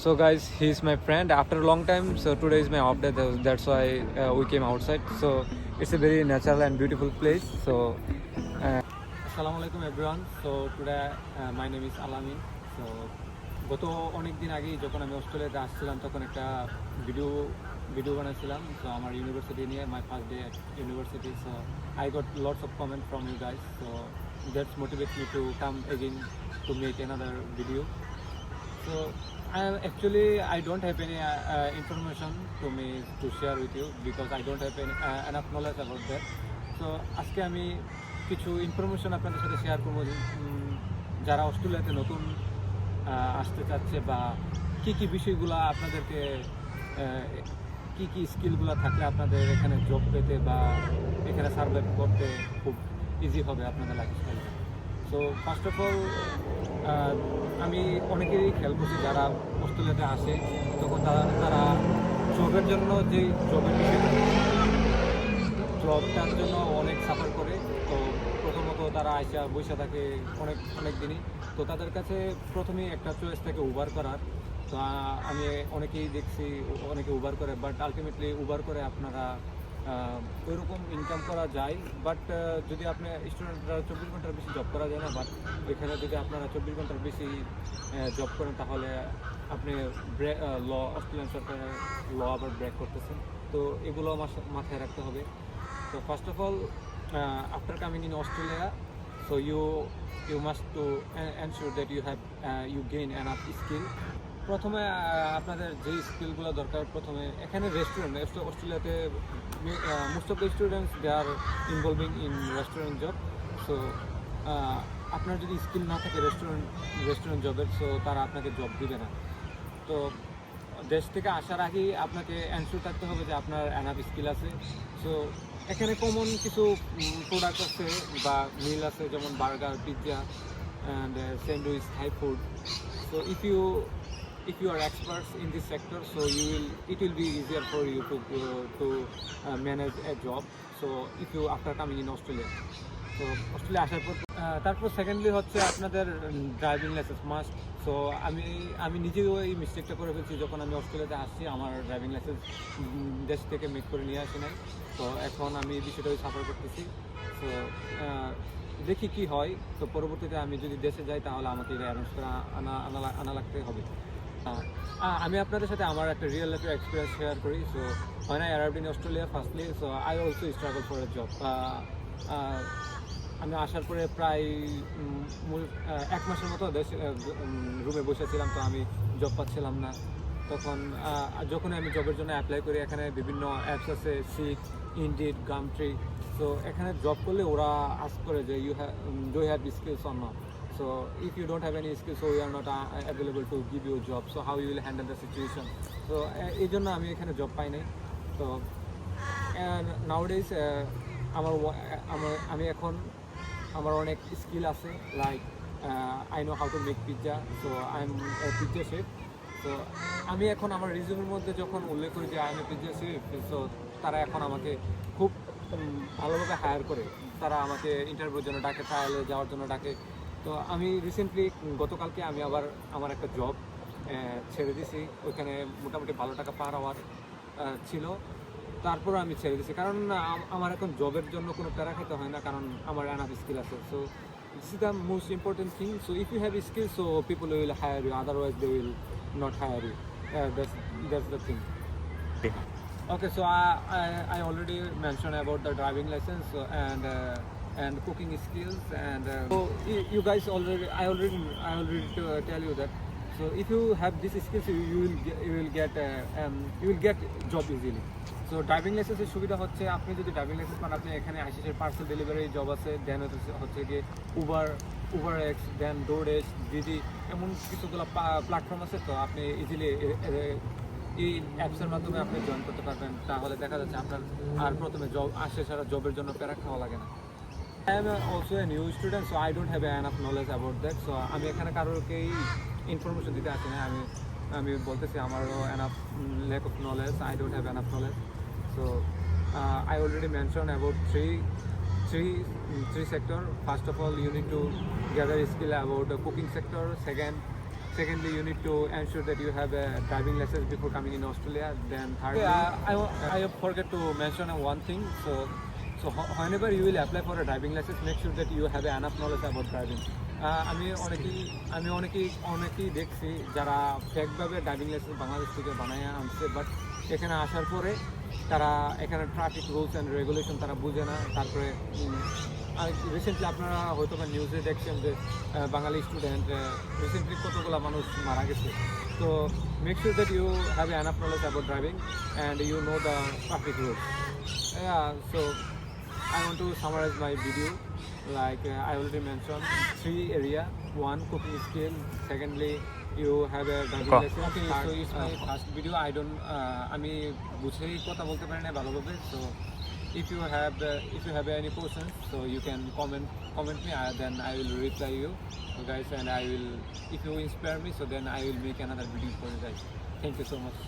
So guys, he's my friend after a long time. So today is my off day. tha- That's why uh, we came outside. So it's a very natural and beautiful place. So uh, Assalamu alaikum everyone. So today uh, my name is Alamin. So গত অনেক দিন আগেই যখন আমি অস্ট্রেলিয়াতে আসছিলাম তখন একটা ভিডিও ভিডিও বানাচ্ছিলাম তো আমার ইউনিভার্সিটি নিয়ে my first day at university so I got lots of comment from you guys so that's motivate me to come again to make another video So I actually I don't have any uh, uh, information to me to share with you because I don't have any, uh, enough knowledge about that. So আজকে আমি কিছু information আপনাদের সাথে share করব যারা অস্ট্রেলিয়াতে নতুন আসতে চাচ্ছে বা কি কি বিষয়গুলো আপনাদেরকে কি কি স্কিলগুলো থাকলে আপনাদের এখানে জব পেতে বা এখানে সার্ভাইভ করতে খুব ইজি হবে আপনাদের লাইফস্টাইলটা সো ফার্স্ট অফ অল আমি অনেকেরই খেয়াল করছি যারা অস্ট্রেলিয়াতে আসে তখন তারা তারা জবের জন্য যে জবের জবটার জন্য অনেক সাফার করে। তো প্রথমত তারা আইসা বসে থাকে অনেক অনেক দিনই। তো তাদের কাছে প্রথমেই একটা চয়েস থাকে উবার করার। তো আমি অনেকেই দেখছি অনেকে উবার করে বাট আলটিমেটলি উবার করে আপনারা ওইরকম ইনকাম করা যায় বাট যদি আপনি স্টুডেন্টরা চব্বিশ ঘণ্টার বেশি জব করা যায় না বাট এখানে যদি আপনারা চব্বিশ ঘণ্টার বেশি জব করেন তাহলে আপনি ল অস্ট্রেলিয়ান সরকারের ল আবার ব্রেক করতেছেন। তো এগুলো মাথায় রাখতে হবে। তো first of all after coming in Australia so you you must to uh, that you have you gain gain enough skill. প্রথমে আপনাদের যে স্কিলগুলো দরকার প্রথমে, এখানে রেস্টুরেন্ট অস্ট্রেলিয়াতে most of the students they are involving in restaurant job so আপনার যদি স্কিল না থাকে রেস্টুরেন্ট রেস্টুরেন্ট জবের সো তারা আপনাকে জব দিবে না। তো, দেশ থেকে আসার আগেই আপনাকে অ্যান্সার থাকতে হবে যে আপনার অ্যানাপ স্কিল আছে। সো এখানে কমন কিছু প্রোডাক্ট আছে বা মিল আছে, যেমন burger pizza and sandwich Thai food so if you if you are experts in this sector so you will it will be easier for you to uh, to uh, manage a job. So if you after coming in australia তো Australia আসার পর তারপর secondly হচ্ছে আপনাদের driving licence must so আমি আমি নিজেও এই মিস্টেকটা করে ফেলছি যখন আমি অস্ট্রেলিয়াতে আসছি আমার ড্রাইভিং লাইসেন্স দেশ থেকে মেক করে নিয়ে আসি নাই। তো এখন আমি এই বিষয়টা সাফার করতেছি। তো দেখি কি হয়। তো পরবর্তীতে আমি যদি দেশে যাই তাহলে আমাকে এটা অ্যারেঞ্জ করে আনা আনা লাগতে হবে। আমি আপনাদের সাথে আমার একটা রিয়েল লাইফের এক্সপিরিয়েন্স শেয়ার করি। So when I arrived in Australia firstly so I also struggled for a job. আমি আসার পরে প্রায় এক মাসের মতো রুমে বসেছিলাম তো আমি জব পাচ্ছিলাম না। তখন আহ, যখনই আমি জবের জন্য অ্যাপ্লাই করি এখানে বিভিন্ন অ্যাপস আছে সিক ইন্ডিড গামট্রি তো এখানে জব করলে ওরা আস করে যে you have do have skills on not So if you don't have any skills, so we are not uh, available to give you a job. So how you will handle the situation? So uh, এই জন্য আমি এখানে job পাই নাই। তো নাউডেজ আমার wa- আমার আমি এখন আমার অনেক স্কিল আছে। Like I know how to make pizza so I am pizza chef তো আমি এখন আমার রিজিউমের মধ্যে যখন উল্লেখ করি যে I am pizza chef so তারা এখন আমাকে খুব ভালোভাবে হায়ার করে। তারা আমাকে ইন্টারভিউর জন্য ডাকে ট্রায়ালে যাওয়ার জন্য ডাকে। তো আমি রিসেন্টলি গতকালকে আমি আবার আমার একটা জব ছেড়ে দিছি। ওইখানে মোটামুটি ভালো টাকা পার আওয়ার ছিল। তারপর আমি ছেড়ে দিছি। কারণ আমার এখন জবের জন্য কোনো প্যারা খেতে হয় না কারণ আমার অ্যানাফ স্কিল আছে। So this is the most important thing so if you have skill so people will hire you otherwise they will not hire you that's that's the thing Okay, so I, I, I already mentioned about the driving license uh, and uh, and cooking skills and uh, so you, guys already I already I already uh, tell you that. So if you have these skills you, you will get, you will get uh, um, you will get job easily. So driving লাইসেন্সের সুবিধা হচ্ছে আপনি যদি driving licence পান আপনি এখানে আইসিসের parcel delivery job আছে then হচ্ছে গিয়ে Uber Uber X then DoorDash Didi এমন কিছুগুলো প্ল্যাটফর্ম আছে তো আপনি ইজিলি এই অ্যাপসের মাধ্যমে আপনি জয়েন করতে পারবেন। তাহলে দেখা যাচ্ছে আপনার আর প্রথমে জব আসে সারা জবের জন্য প্যারা খাওয়া লাগে না। I am also a new student so I don't have enough knowledge about that so আমি এখানে কারোরকেই ইনফরমেশন দিতে আসি না আমি আমি বলতেছি আমারও enough lack of knowledge I don't have enough knowledge so I already mention about three of all you need to gather skill about the cooking sector second secondly, you need to ensure that you have a driving license before coming in Australia. Then thirdly, uh, I, I forget to mention uh, one thing. So, so wh- whenever you will apply for a driving license, make sure that you have enough knowledge about driving. Ah, আমি অনেকেই আমি অনেকেই অনেকেই দেখছি যারা ফেকভাবে driving licence Bangladesh থেকে বানায় আনছে বাট এখানে আসার পরে তারা এখানে ট্রাফিক রুলস অ্যান্ড রেগুলেশন তারা বুঝে না। তারপরে রিসেন্টলি আপনারা হয়তো বা নিউজে দেখছেন যে বাঙালি স্টুডেন্ট রিসেন্টলি কতগুলো মানুষ মারা গেছে। তো make sure that you have enough knowledge about driving and you know the traffic rules so I want to summarize my video. Like uh, I already mentioned, three area. One, cooking skill. Secondly, you have a driving Cool. license. Okay, so it's my first video. I don't. Uh, আমি বুঝেই কথা বলতে পারি না ভালোভাবে so if you have uh, if you have any questions so you can comment comment me uh, then I will reply you so guys and I will if you inspire me so then I will make another video for you guys thank you so much